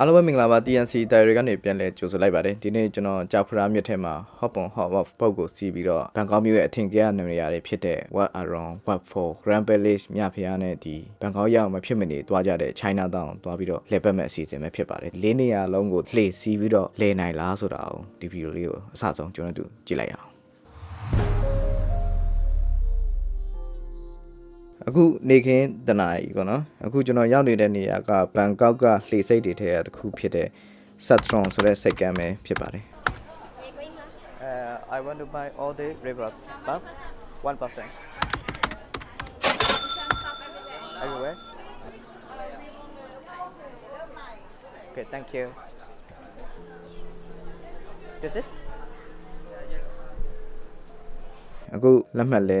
အားလုံးပဲမင်္ဂလာပါ TNC Diary ကနေပြန်လဲကြိုဆိုလိုက်ပါတယ်ဒီနေ့ကျွန်တော်ကြောက်ဖရာမြစ်ထဲမှာ hop on hop off ပုတ်ကိုစီးပြီးတော့ဘန်ကောက်မြို့ရဲ့အထင်ကြီးနေရာတွေဖြစ်တဲ့ What Around What For Grand Palace မြဖျားနဲ့ဒီဘန်ကောက်ရောက်မဖြစ်မနေတွားကြတဲ့ China Town တွားပြီးတော့လှည့်ပတ်မဲ့အစီအစဉ်ပဲဖြစ်ပါတယ်လေးနေရာလုံးကိုလှည့်စီးပြီးတော့လဲနိုင်လားဆိုတာကိုဒီဗီဒီယိုလေးကိုအစဆုံးကျွန်တော်တို့ကြည့်လိုက်အောင် အခုနေခင်းတနာကြီးပေါ့နော်အခုကျွန်တော်ရောက်နေတဲ့နေရာကဘန်ကောက်ကလှေစိတ်တွေထဲကတစ်ခုဖြစ်တဲ့ Satron ဆိုတဲ့စိတ်ကမ်းပဲဖြစ်ပါတယ် Về quên hả? Uh, I want to buy all the river bus 1% everywhere Okay thank you This is အခုလက်မှတ်လဲ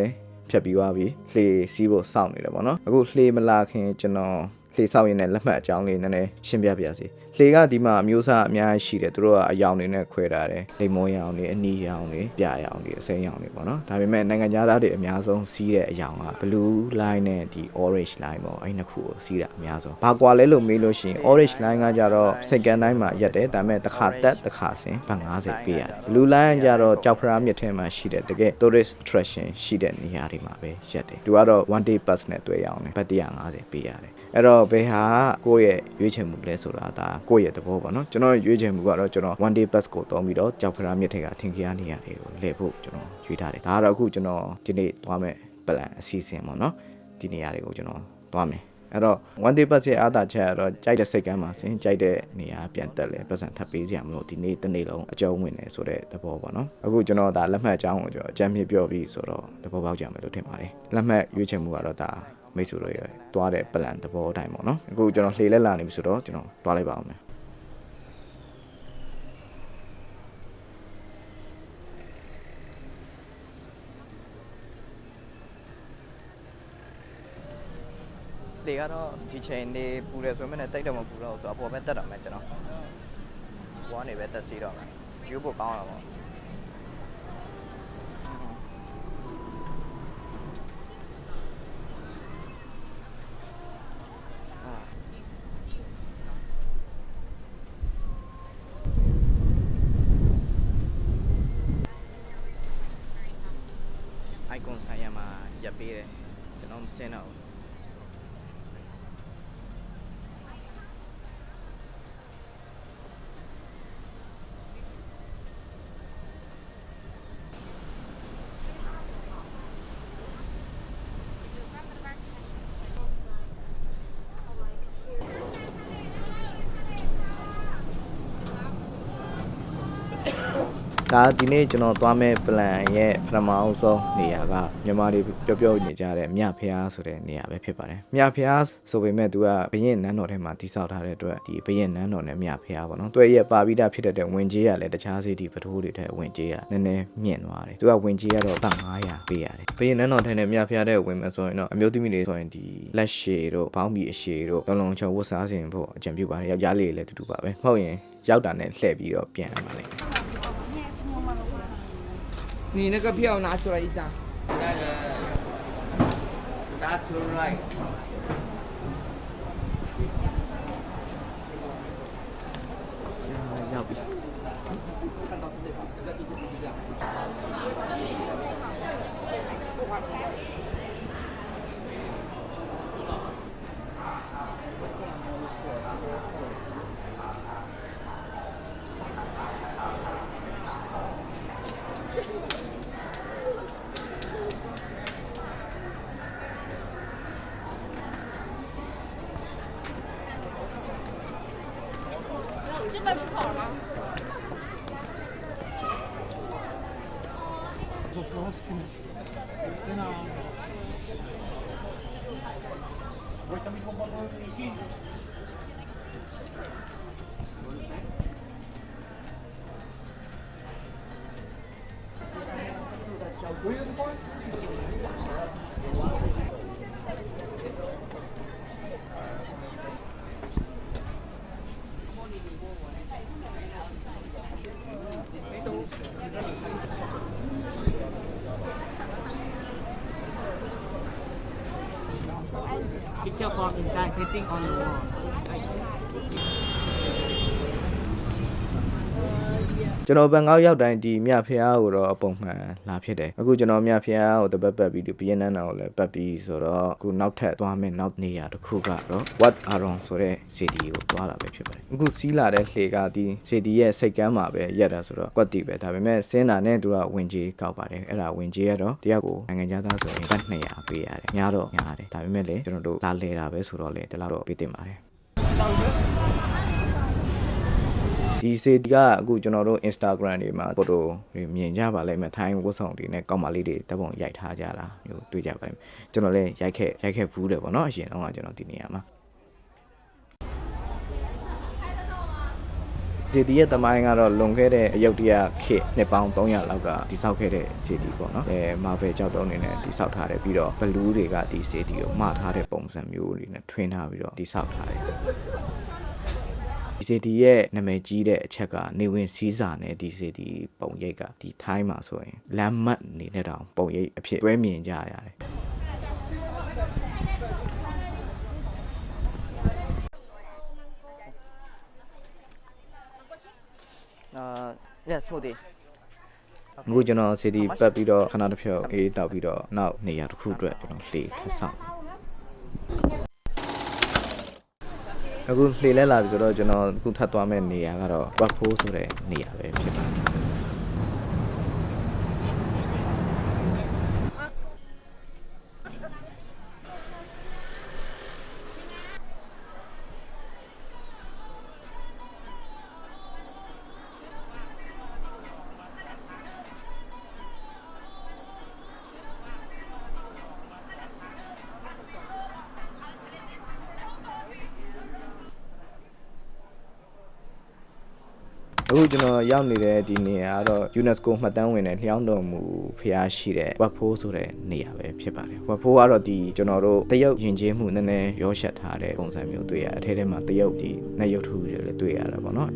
ဖြတ်ပြီးသွားပြီလှေစီးဖို့စောင့်နေတယ်ပေါ့နော်အခုလှေမလာခင်ကျွန်တော် လှေစောင့်ရင်းနဲ့လက်မှတ်အကြောင်းလေးနည်းနည်းရှင်းပြပြစီလှေကဒီမှာအမျိုးအစားအများကြီးရှိတယ်သူတို့ကအယောင်တွေနဲ့ခွဲထားတယ်လိမ္မောရောင်တွေအနီရောင်တွေပြရောင်တွေအစိမ်းရောင်တွေပေါ့နော်ဒါပေမဲ့နိုင်ငံခြားသားတွေအများဆုံးစီးတဲ့အယောင်က blue line နဲ့ဒီ orange line ပေါ့အဲ့နှစ်ခုကိုစီးတာအများဆုံးဘာကွာလဲလို့မေးလို့ရှိရင် orange line ကကြတော့စက္ကန့်တိုင်းမှာရက်တယ်ဒါပေမဲ့တစ်ခါတက်တစ်ခါဆင်းဘတ်50ပေးရတယ် blue line ကကြတော့ကြောက်ဖရာမြစ်ထဲမှာရှိတဲ့တကယ် tourist attraction ရှိတဲ့နေရာတွေမှာပဲရက်တယ်သူကတော့ one day pass နဲ့တွေ့ရအောင်တယ်ဘတ်150ပေးရတယ်အဲ့တော့ဘယ်ဟာကိုယ့်ရဲ့ရွေးချယ်မှုလဲဆိုတာဒါကိုယ့်ရဲ့သဘောပေါ့နော်ကျွန်တော်ရွေးချယ်မှုကတော့ကျွန်တော် one day pass ကိုတောင်းပြီးတော့ကြောက်ဖရာမြစ်ထဲကထင်ကြီးနေရာတွေကိုလဲဖို့ကျွန်တော်ရွေးထားတယ်ဒါကတော့အခုကျွန်တော်ဒီနေ့သွားမဲ့ plan အစီအစဉ်ပေါ့နော်ဒီနေရာတွေကိုကျွန်တော်သွားမယ်အဲ့တော့ one day pass ရဲ့အားသာချက်ကတော့ကြိုက်တဲ့စိတ်ကမ်းမှာစင်ကြိုက်တဲ့နေရာပြန်တက်လဲပတ်စံထပ်ပေးကြရမလို့ဒီနေ့တစ်နေ့လုံးအကျုံးဝင်နေဆိုတဲ့သဘောပေါ့နော်အခုကျွန်တော်ဒါလက်မှတ်အကြောင်းကိုကျွန်တော်အကြမ်းမြင့်ပြောပြီးဆိုတော့သဘောပေါက်ကြမယ်လို့ထင်ပါတယ်လက်မှတ်ရွေးချယ်မှုကတော့ဒါ မိတ်ဆွေတို့ရဲ့တွားတဲ့ plan သဘောအတိုင်းပေါ့နော်အခုကျွန်တော်လှေလက်လာနေပြီဆိုတော့ကျွန်တော်တွားလိုက်ပါအောင်မယ်လေကတော့ဒီချိန်နေပူတယ်ဆိုမှလည်းတိတ်တော့မပူတော့ဘူးဆိုတော့အပေါ်ပဲတက်တော့မယ်ကျွန်တော်ဝါနေပဲတက်စီတော့မယ် view ပိုကောင်းတာပေါ့ ကျွ ဒါဒီနေ့ကျွန်တော်သွားမဲ့ plan ရဲ့ပထမအဆုံးနေရာကမြန်မာတွေပျော်ပျော်နေကြတဲ့မြဖျားဆိုတဲ့နေရာပဲဖြစ်ပါတယ်မြဖျားဆိုပေမဲ့သူကဘရင်နန်းတော်ထဲမှာတိဆောက်ထားတဲ့အတွက်ဒီဘရင်နန်းတော်နဲ့မြဖျားပေါ့နော်သူရဲ့ပါပိတာဖြစ်တဲ့ဝင်ကြီးကလည်းတခြားစီဒီပထိုးတွေထဲဝင်ကြီးကနည်းနည်းမြင့်သွားတယ်သူကဝင်ကြီးကတော့တောင်900ပေးရတယ်ဘရင်နန်းတော်ထဲနဲ့မြဖျားတဲ့ဝင်မယ်ဆိုရင်တော့အမျိုးသမီးတွေဆိုရင်ဒီလက်ရှည်တို့ဘောင်းဘီအရှည်တို့လုံလုံချုံဝတ်စားစင်ဖို့အကြံပြုပါတယ်ယောက်ျားလေးတွေလည်းတူတူပါပဲမဟုတ်ရင်ရောက်တာနဲ့လှည့်ပြီးတော့ပြန်ရပါလိမ့်မယ် 你那个票拿出来一张。那个拿出来。看到是这个，这个地址是这样。不花。Picture from inside painting on the wall. ကျွန်တော်ဘန်ကောက်ရောက်တိုင်းဒီမြဖျားကိုတော့ပုံမှန်လာဖြစ်တယ်အခုကျွန်တော်မြဖျားကိုတပတ်ပတ်ပြီးဒီဘီယန်နန်ကိုလည်းပတ်ပြီးဆိုတော့အခုနောက်ထပ်သွားမယ်နောက်နေရာတစ်ခုကတော့ What Aron ဆိုတဲ့ city ကိုသွားတာပဲဖြစ်ပါတယ်အခုစီးလာတဲ့လှေကဒီ city ရဲ့စိတ်ကမ်းမှာပဲရက်တာဆိုတော့ကွက်တီပဲဒါပေမဲ့စင်းတာနဲ့သူကဝင်ကြီးကောက်ပါတယ်အဲ့ဒါဝင်ကြီးရတော့တရားကိုနိုင်ငံသားဆိုရင်ဘတ်200ပေးရတယ်ညာတော့ညာတယ်ဒါပေမဲ့လေကျွန်တော်တို့လာလဲတာပဲဆိုတော့လေဒီလောက်တော့ပေးတင်ပါတယ် ဒီစေဒီကအခုကျွန်တော်တို့ Instagram တွေမှာဖိုတိုတွေမြင်ကြပါလိမ့်မယ်ထိုင်းဝတ်ဆောင်တွေနဲ့ကောက်မလေးတွေတပ်ပုံရိုက်ထားကြတာမျိုးတွေ့ကြပါလိမ့်မယ်ကျွန်တော်လည်းရိုက်ခဲ့ရိုက်ခဲ့ဘူးတယ်ပေါ့နော်အရင်တော့ကကျွန်တော်ဒီနေရာမှာဒီဒီရဲ့တမိုင်းကတော့လွန်ခဲ့တဲ့အယုတ်တရခေတ်နှစ်ပေါင်း300လောက်ကတိစောက်ခဲ့တဲ့စီဒီပေါ့နော်အဲ Marvel ကြောက်တုံးနေနဲ့တိစောက်ထားတယ်ပြီးတော့ဘလူးတွေကဒီစီဒီကိုမှားထားတဲ့ပုံစံမျိုးတွေနဲ့ထွင်ထားပြီးတော့တိစောက်ထားတယ် ဒီစီတီရဲ့နာမည်ကြီးတဲ့အချက်ကနေဝင်စည်းစာနဲ့ဒီစီတီပုံရိပ်ကဒီထိုင်းမှာဆိုရင်လမ်းမတ်နေတဲ့တောင်ပုံရိပ်အဖြစ်တွဲမြင်ကြရတယ် Uh, yeah, smoothie. အခုကျွန်တော်စီတီပတ်ပြီးတော့ခဏတစ်ဖြုတ်အေးတောက်ပြီးတော့နောက်နေရာတစ်ခုအတွက်ကျွန်တော်လှေထပ်ဆောင် အခုလှေလဲလာပြီဆိုတော့ကျွန်တော်အခုထပ်သွားမယ့်နေရာကတော့ဝက်ဖိုးဆိုတဲ့နေရာပဲဖြစ်ပါတယ် အခုကျွန်တော်ရောက်နေတဲ့ဒီနေရာကတော့ UNESCO မှတ်တမ်းဝင်တဲ့လျှောင်းတော်မူဖျားရှိတဲ့ဝက်ဖိုးဆိုတဲ့နေရာပဲဖြစ်ပါတယ်ဝက်ဖိုးကတော့ဒီကျွန်တော်တို့တရုတ်ယဉ်ကျေးမှုနည်းနည်းရောရှက်ထားတဲ့ပုံစံမျိုးတွေ့ရတယ်အထဲထဲမှာတရုတ်ဒီနဲ့ရုပ်ထုတွေလည်းတွေ့ရတာပေါ့နော်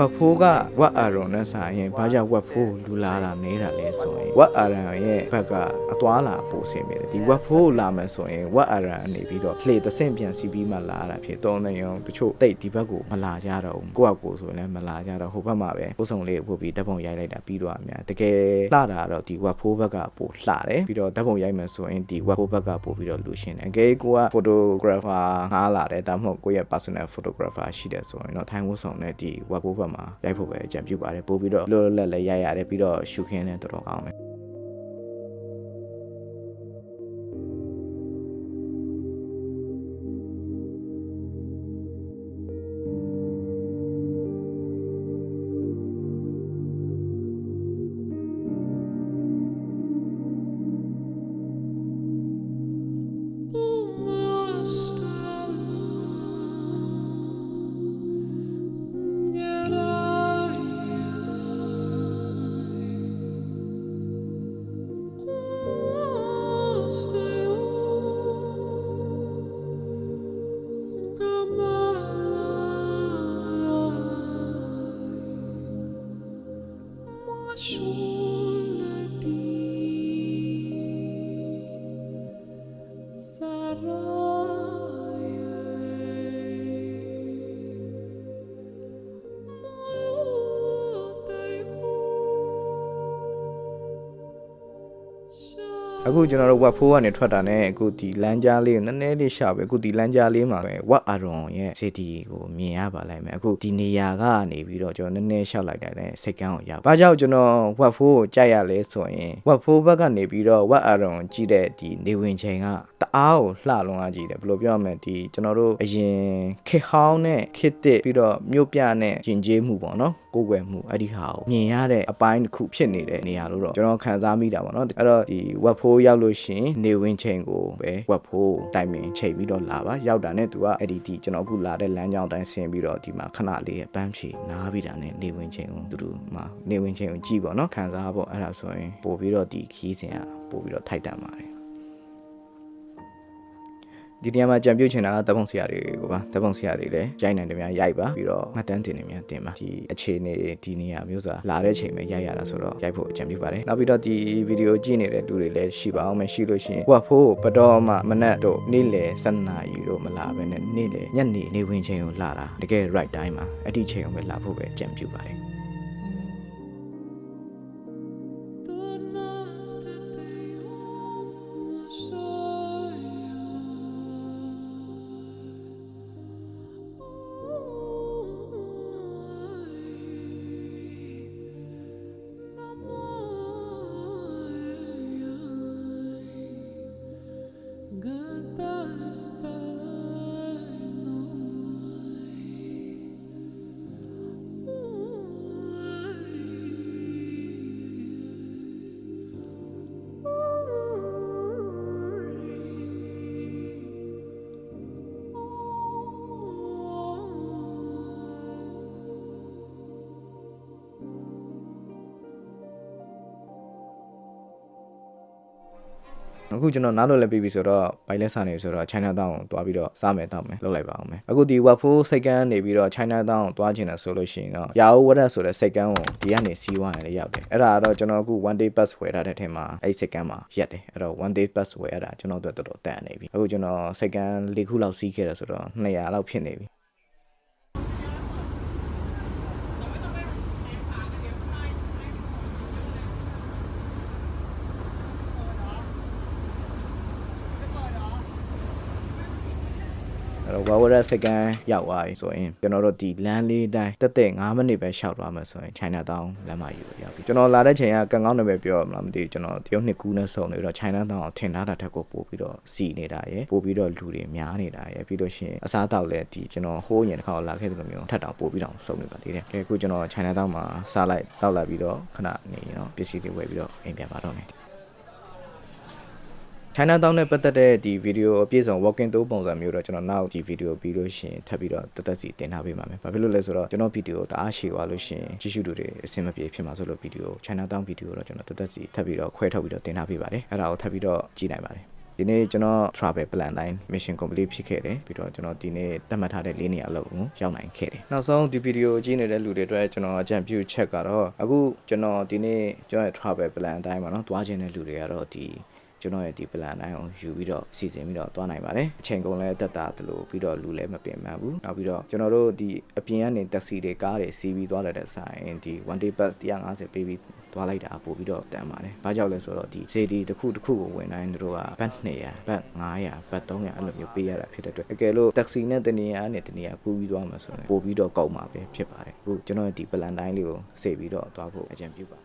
ဝက်ဖိုးကဝက်အာရွန်နဲ့ဆိုင်ရင်ဘာကြောင့်ဝက်ဖိုးကိုလူလာတာနေတာလဲဆိုရင်ဝက်အာရွန်ရဲ့ဘက်ကအသွားလာပိုဆင်နေတယ်။ဒီဝက်ဖိုးကိုလာမယ်ဆိုရင်ဝက်အာရွန်အနေပြီးတော့လှေတစ်ဆင့်ပြန်စီးပြီးမှလာတာဖြစ်တော့နေအောင်တချို့တိတ်ဒီဘက်ကိုမလာကြတော့ဘူး။ကိုယ့်အကိုဆိုရင်လည်းမလာကြတော့ဟိုဘက်မှာပဲပို့ဆောင်လေးပို့ပြီးဓာတ်ပုံရိုက်လိုက်တာပြီးတော့အများတကယ်လှတာတော့ဒီဝက်ဖိုးဘက်ကပိုလှတယ်ပြီးတော့ဓာတ်ပုံရိုက်မယ်ဆိုရင်ဒီဝက်ဖိုးဘက်ကပို့ပြီးတော့လူရှင်းတယ်။အကယ်ကိုက photographer ငားလာတယ်ဒါမှမဟုတ်ကိုယ့်ရဲ့ personal photographer ရှိတယ်ဆိုရင်တော့ထိုင်းဝတ်ဆောင်နဲ့ဒီဝက်ဖိုးဘက်မှာရိုက်ဖို့ပဲအကြံပြုပါတယ်ပို့ပြီးတော့လောလောလတ်လည်းရိုက်ရတယ်ပြီးတော့ရှုခင်းလည်းတော်တော်ကောင်းတ အခုကျွန်တော်တို့ဝက်ဖိုးကနေထွက်တာနဲ့အခုဒီလမ်းကြားလေးကိုနည်းနည်းလေးရှာပဲအခုဒီလမ်းကြားလေးမှာပဲဝက်အာရွန်ရဲ့စီတီကိုမြင်ရပါလိမ့်မယ်အခုဒီနေရာကနေပြီးတော့ကျွန်တော်နည်းနည်းရှောက်လိုက်တာနဲ့စိတ်ကန်းကိုရောက်ဘာကြောင့်ကျွန်တော်ဝက်ဖိုးကိုကြိုက်ရလဲဆိုရင်ဝက်ဖိုးဘက်ကနေပြီးတော့ဝက်အာရွန်ကြည့်တဲ့ဒီနေဝင်ချိန်ကတ အားကိုလှလွန်အားကြီးတယ်ဘယ်လိုပြောရမလဲဒီကျွန်တော်တို့အရင်ခေတ်ဟောင်းနဲ့ခေတ်သစ်ပြီးတော့မြို့ပြနဲ့ယဉ်ကျေးမှုပေါ့နော်ကိုယ်ွယ်မှုအဲ့ဒီဟာကိုမြင်ရတဲ့အပိုင်းတစ်ခုဖြစ်နေတဲ့နေရာလို့တော့ကျွန်တော်ခံစားမိတာပေါ့နော်အဲ့တော့ဒီဝက်ဖိုးရောက်လို့ရှရင်နေဝင်ချိန်ကိုပဲဝက်ဖိုးတိုင်ပင်ချိန်ပြီးတော့လာပါရောက်တာနဲ့သူကအဲ့ဒီဒီကျွန်တော်အခုလာတဲ့လမ်းကြောင်းတိုင်းဆင်းပြီးတော့ဒီမှာခဏလေးပန်းဖြေနားပြီးတာနဲ့နေဝင်ချိန်ကိုသူတို့မှာနေဝင်ချိန်ကိုကြည့်ပေါ့နော်ခံစားပေါ့အဲ့ဒါဆိုရင်ပို့ပြီးတော့ဒီခီးစဉ်ကပို့ပြီးတော့ထိုက်တန်ပါတယ် ဒီနေရာမှာကြံပြုတ်ချင်တာကတပ်ပုံဆရာတွေကိုပါတပ်ပုံဆရာတွေလည်းရိုက်နိုင်တယ်များရိုက်ပါပြီးတော့မှတ်တမ်းတင်နေများတင်ပါဒီအခြေအနေဒီနေရာမျိုးစွာလာတဲ့ချိန်ပဲရိုက်ရတာဆိုတော့ရိုက်ဖို့အကြံပြုပါတယ်နောက်ပြီးတော့ဒီဗီဒီယိုကြည့်နေတဲ့လူတွေလည်းရှိပါအောင်မရှိလို့ရှိရင်ဟိုကဖိုးဘတော်မှမနက်တော့နေ့လယ်7နာရီတော့မလာဘဲနဲ့နေ့လယ်ညနေနေဝင်ချိန်ကိုလာတာတကယ် right time မှာအဲ့ဒီချိန်ကိုပဲလာဖို့ပဲအကြံပြုပါတယ် အခုကျွန်တော်နားလို့လည်းပြီးပြီဆိုတော့ဘိုင်လက်စာနေပြီဆိုတော့ China Town ကိုတွားပြီးတော့စားမယ်တောက်မယ်လုပ်လိုက်ပါအောင်မယ်အခုဒီ Waffle စိတ်ကန်းနေပြီးတော့ China Town ကိုတွားချင်တယ်ဆိုလို့ရှိရင်တော့ရာအိုဝရက်ဆိုတဲ့စိတ်ကန်းကိုဒီကနေစီးဝါရင်လည်းရောက်တယ်အဲ့ဒါကတော့ကျွန်တော်အခု one day pass ဝယ်ထားတဲ့ထဲမှာအဲ့စိတ်ကန်းမှာရက်တယ်အဲ့တော့ one day pass ဝယ်ရတာကျွန်တော်တို့တော်တော်တန်နေပြီအခုကျွန်တော်စိတ်ကန်း၄ခုလောက်စီးခဲ့တယ်ဆိုတော့200လောက်ဖြစ်နေပြီ ဝါဝရစကန်ရောက်သွားပြီဆိုရင်ကျွန်တော်တို့ဒီလမ်းလေးတိုင်းတက်တက်9မိနစ်ပဲရှောက်သွားမှာဆိုရင် China Town လမ်းမကြီးကိုရောက်ပြီကျွန်တော်လာတဲ့ချိန်ကကန်ကောင်းတယ်ပဲပြောရမလားမသိဘူးကျွန်တော်တရုတ်နှစ်ကူးနဲ့စုံနေတော့ China Town ကိုထင်ထားတာထက်ကိုပို့ပြီးတော့စီနေတာရယ်ပို့ပြီးတော့လူတွေများနေတာရယ်ပြီးလို့ရှိရင်အစားအသောက်လည်းဒီကျွန်တော်ဟိုးရင်တစ်ခါလာခဲ့တဲ့လိုမျိုးထပ်တောင်ပို့ပြီးတော့စုံနေပါသေးတယ်ကဲအခုကျွန်တော် China Town မှာစားလိုက်တောက်လိုက်ပြီးတော့ခဏနေရင်တော့ပစ္စည်းတွေဝယ်ပြီးတော့အိမ်ပြန်ပါတော့မယ် China Town နဲ့ပတ်သက်တဲ့ဒီဗီဒီယိုအပြည့်စုံ walking tour ပုံစံမျိုးတော့ကျွန်တော်နောက်ဒီဗီဒီယိုပြီးလို့ရှိရင်ထပ်ပြီးတော့တက်တက်စီတင်ထားပေးပါမယ်။ဘာဖြစ်လို့လဲဆိုတော့ကျွန်တော်ဗီဒီယိုတအားရှည်သွားလို့ရှိရင်ကြည့်ရှုသူတွေအဆင်မပြေဖြစ်မှာဆိုလို့ဗီဒီယို China Town ဗီဒီယိုတော့ကျွန်တော်တက်တက်စီထပ်ပြီးတော့ခွဲထုတ်ပြီးတော့တင်ထားပေးပါတယ်။အဲ့ဒါကိုထပ်ပြီးတော့ကြည့်နိုင်ပါတယ်။ဒီနေ့ကျွန်တော် travel plan တိုင်း mission complete ဖြစ်ခဲ့တယ်ပြီးတော့ကျွန်တော်ဒီနေ့သတ်မှတ်ထားတဲ့၄နေရာလောက်ကိုရောက်နိုင်ခဲ့တယ်နောက်ဆုံးဒီဗီဒီယိုကြည့်နေတဲ့လူတွေအတွက်ကျွန်တော်အကြံပြုချက်ကတော့အခုကျွန်တော်ဒီနေ့ကျွန်တော်ရဲ့ travel plan အတိုင်းပါနော်သွားခြင်းတဲ့လူတွေကတော့ဒီ ကျွန်တော်ရဲ့ဒီ plan တိုင်းကိုယူပြီးတော့စီစဉ်ပြီးတော့သွားနိုင်ပါတယ်အချိန်ကုန်လည်းတက်တာတလို့ပြီးတော့လူလည်းမပင်ပန်းဘူးနောက်ပြီးတော့ကျွန်တော်တို့ဒီအပြင်ကနေတက်စီတွေကားတွေစီးပြီးသွားတဲ့တဲ့ဆိုင်ဒီ one day pass 150ပေးပြီးသွားလိုက်တာပို့ပြီးတော့တန်ပါတယ်ဘာကြောင့်လဲဆိုတော့ဒီစေဒီတစ်ခုတစ်ခုကိုဝင်တိုင်းတို့ကဘတ်200ဘတ်900ဘတ်300အဲ့လိုမျိုးပေးရတာဖြစ်တဲ့အတွက်အကယ်လို့တက်စီနဲ့တနေရာနဲ့တနေရာကူးပြီးသွားမှာဆိုရင်ပို့ပြီးတော့ကောက်မှာပဲဖြစ်ပါတယ်အခုကျွန်တော်ရဲ့ဒီ plan တိုင်းလေးကိုစေပြီးတော့သွားဖို့အကြံပြုပါ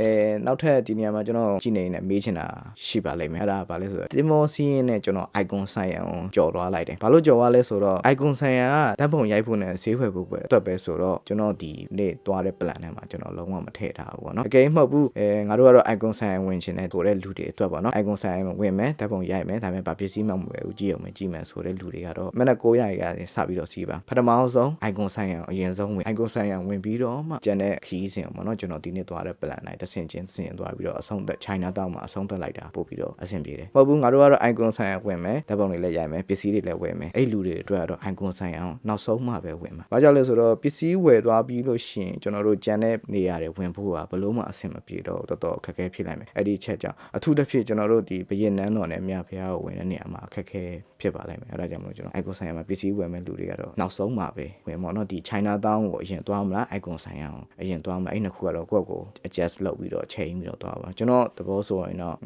အဲနောက်ထပ်ဒီနေရာမှာကျွန်တော်ကြည့်နေနေမေးချင်တာရှိပါလိမ့်မယ်အဲ့ဒါဘာလဲဆိုတော့တင်မောစီးရင်နဲ့ကျွန်တော် icon ဆိုင်ရန်ကိုကြော်သွားလိုက်တယ်ဘာလို့ကြော်သွားလဲဆိုတော့ icon ဆိုင်ရန်ကဓာတ်ပုံရိုက်ဖို့နဲ့ဈေးဝယ်ဖို့ပဲအတွက်ပဲဆိုတော့ကျွန်တော်ဒီနေ့သွားတဲ့ plan ထဲမှာကျွန်တော်လုံးဝမထည့်ထားဘူးပေါ့နော်အကယ်မဟုတ်ဘူးအဲငါတို့ကတော့ icon ဆိုင်ရန်ဝင်ချင်တဲ့ဆိုတဲ့လူတွေအတွက်ပေါ့နော် icon ဆိုင်ရန်ဝင်မယ်ဓာတ်ပုံရိုက်မယ်ဒါပေမဲ့ဗာပစ္စည်းမှမဝယ်ဘူးကြည့်အောင်မယ်ကြည့်မယ်ဆိုတဲ့လူတွေကတော့မနက်9:00ရာကနေစပြီးတော့စီးပါပထမဆုံး icon ဆိုင်ရန်အရင်ဆုံးဝင် icon ဆိုင်ရန်ဝင်ပြီးတော့မှကျန်တဲ့ခီးစဉ်ပေါ့နော်ကျွန်တော်ဒီနေ့သွားတဲ့ plan တိုင်းတစ်ဆင့်ချင်းတစ်ဆင့်သွားပြီးတော့အဆုံးသက် China Town မှာအဆုံးသက်လိုက်တာပို့ပြီးတော့အဆင်ပြေတယ်မဟုတ်ဘူးငါတို့ကတော့ icon ဆိုင်ရန်ဝင်မယ်ဓာတ်ပုံတွေလည်းရိုက်မယ်ပစ္စည်းတွေလည်းဝယ်မယ်အဲ့လူတွေအတွက်ကတော့ icon ဆိုင်ရန်နောက်ဆုံးမှပဲဝင်မှာဘာကြောင့်လဲဆိုတော့ပစ္စည်းဝယ်သွားပြီးလို့ရှိရင်ကျွန်တော်တို့ကျန်တဲ့နေရာတွေဝင်ဖို့ကဘလို့မှအဆင်မပြေတော့တော်တော်အခက်အခဲဖြစ်နိုင်မယ်အဲ့ဒီချက်ကြောင့်အထူးတစ်ဖြစ်ကျွန်တော်တို့ဒီဘရင်နန်းတော်နဲ့မြဖျားကိုဝင်တဲ့နေရာမှာအခက်အခဲဖြစ်ပါလိမ့်မယ်အဲ့ဒါကြောင့်မလို့ကျွန်တော် icon ဆိုင်ရန်မှာပစ္စည်းဝယ်မဲ့လူတွေကတော့နောက်ဆုံးမှပဲဝင်ပေါ့နော်ဒီ China Town ကိုအရင်သွားမလား icon ဆိုင်ရန်ကိုအရင်သွားမလားအဲ့နှစ်ခုကတော့ကိုယ့်ကိုယ် adjust လုပ်ပြီးတော့ချိန်ပြီးတော့သွားပါကျွန်တော်သဘောဆိုရင်တော့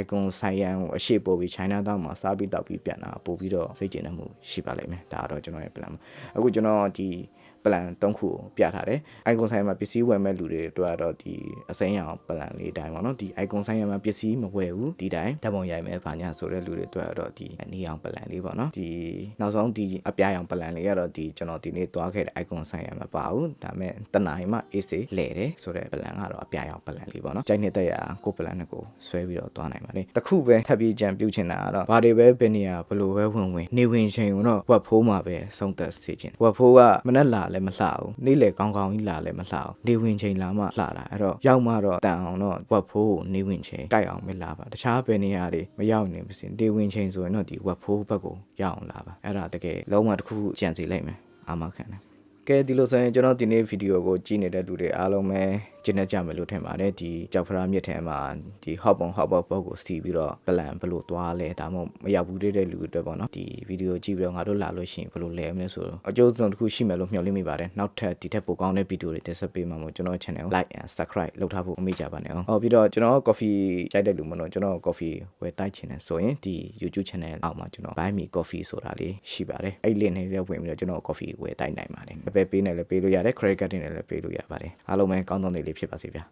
icon ဆိုင်ရန်ကိုအရှိပို့ပြီး China Town မှာစားပြီးတောက်ပြီးပြန်တာပို့ပြီးတော့စိတ်ကျဉ်တဲ့မှုရှိပါလိမ့်မယ်ဒါကတော့ကျွန်တော်ရဲ့ plan ပါအခုကျွန်တော်ဒီ plan ၃ခုကိုပြထားတယ် icon ဆိုင်မှာပစ္စည်းဝယ်မဲ့လူတွေအတွက်ကတော့ဒီအစိမ်းရောင် plan လေးအတိုင်းပေါ့နော်ဒီ icon ဆိုင်မှာပစ္စည်းမဝယ်ဘူးဒီတိုင်းဓာတ်ပုံရိုက်မဲ့ဘာညာဆိုတဲ့လူတွေအတွက်ကတော့ဒီအနီရောင် plan လေးပေါ့နော်ဒီနောက်ဆုံးဒီအပြားရောင် plan လေးကတော့ဒီကျွန်တော်ဒီနေ့သွားခဲ့တဲ့ icon ဆိုင်ရမှာပါဘူးဒါပေမဲ့တနားရီမှ AC လဲတယ်ဆိုတဲ့ plan ကတော့အပြားရောင် plan လေးပေါ့နော်ကြိုက်နေတဲ့ရာကို plan နဲ့ကိုဆွဲပြီးတော့သွားနိုင်ပါတယ်တခုပဲထပ်ပြီးကြံပြုတ်ချင်တာကတော့ဘာတွေပဲဘယ်နေရာဘယ်လိုပဲဝင်ဝင်နေဝင်ချိန်ကတော့ဝက်ဖိုးမှာပဲဆုံးသက်စေချင်ဝက်ဖိုးကမနဲ့လာလည်းမလှဘူးနေ့လေကောင်းကောင်းကြီးလာလည်းမလှဘူးနေဝင်ချိန်လာမှလှတာအဲ့တော့ရောက်မှတော့တန်အောင်တော့ဝက်ဖိုးကိုနေဝင်ချိန်ကြိုက်အောင်မလာပါတခြားဘယ်နေရာတွေမရောက်နေမစင်နေဝင်ချိန်ဆိုရင်တော့ဒီဝက်ဖိုးဘက်ကိုရောက်အောင်လာပါအဲ့ဒါတကယ်လုံးဝတစ်ခုခုကြံစီလိုက်မယ်အာမခံတယ်ကဲဒီလိုဆိုရင်ကျွန်တော်ဒီနေ့ဗီဒီယိုကိုကြည့်နေတဲ့လူတွေအားလုံးပဲ ကျင်းနေကြမယ်လို့ထင်ပါတယ်ဒီကြောက်ဖရာမြစ်ထဲမှာဒီ hot on hot box ကိုစီးပြီးတော့ plan ဘယ်လိုသွားလဲဒါမှမဟုတ်မရောက်ဘူးတဲ့လူတွေအတွက်ပေါ့နော်ဒီဗီဒီယိုကြည့်ပြီးတော့ငါတို့လာလို့ရှိရင်ဘယ်လိုလဲမလဲဆိုတော့အကျိုးဆုံးတစ်ခုရှိမယ်လို့မျှော်လင့်မိပါတယ်နောက်ထပ်ဒီထက်ပိုကောင်းတဲ့ဗီဒီယိုတွေတင်ဆက်ပေးမှာမို့ကျွန်တော် channel ကို like and subscribe လုပ်ထားဖို့မမေ့ကြပါနဲ့အောင်ဟောပြီးတော့ကျွန်တော် coffee ကြိုက်တဲ့လူမလို့ကျွန်တော် coffee ဝယ်တိုက်ချင်တယ်ဆိုရင်ဒီ YouTube channel အောက်မှာကျွန်တော် buy me coffee ဆိုတာလေးရှိပါတယ်အဲ့ link နဲ့လည်းဝင်ပြီးတော့ကျွန်တော် coffee ဝယ်တိုက်နိုင်ပါတယ်ပဲပေးနေလည်းပေးလို့ရတယ် credit card နဲ့လည်းပေးလို့ရပါတယ်အားလုံးပဲကောင်းသောနေ့လေးဖြစ်ပါစေဗျာ